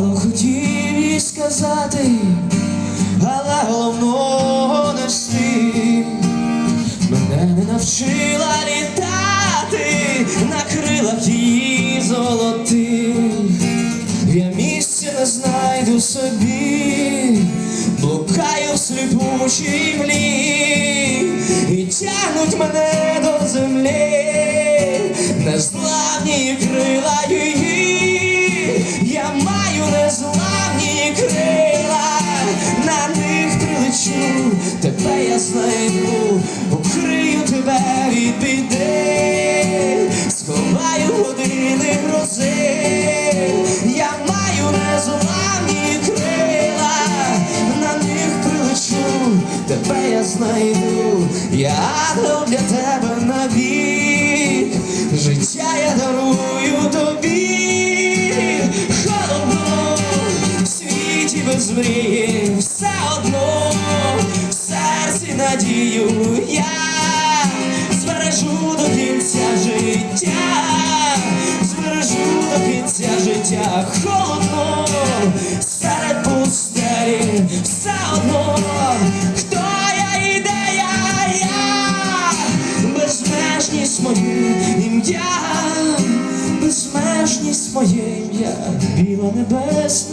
мало хотів їй сказати, але головного не встиг. Мене не навчила літати на крилах її золотих. Я місця не знайду собі, блукаю в сліпучій млі, і тягнуть мене до землі, незламні крила її, тебе я знайду, укрию тебе від біди, сховаю години грози, я маю незламні крила, на них прилечу, тебе я знайду, я ангел для тебе навік, життя я дарую тобі, холодно, в світі без мрії, все одно, надію. Я збережу до кінця життя, збережу до кінця життя, холодно, серед пустелі, все одно, хто я безмежність моє ім'я, безмежність моє ім'я, біло небесне.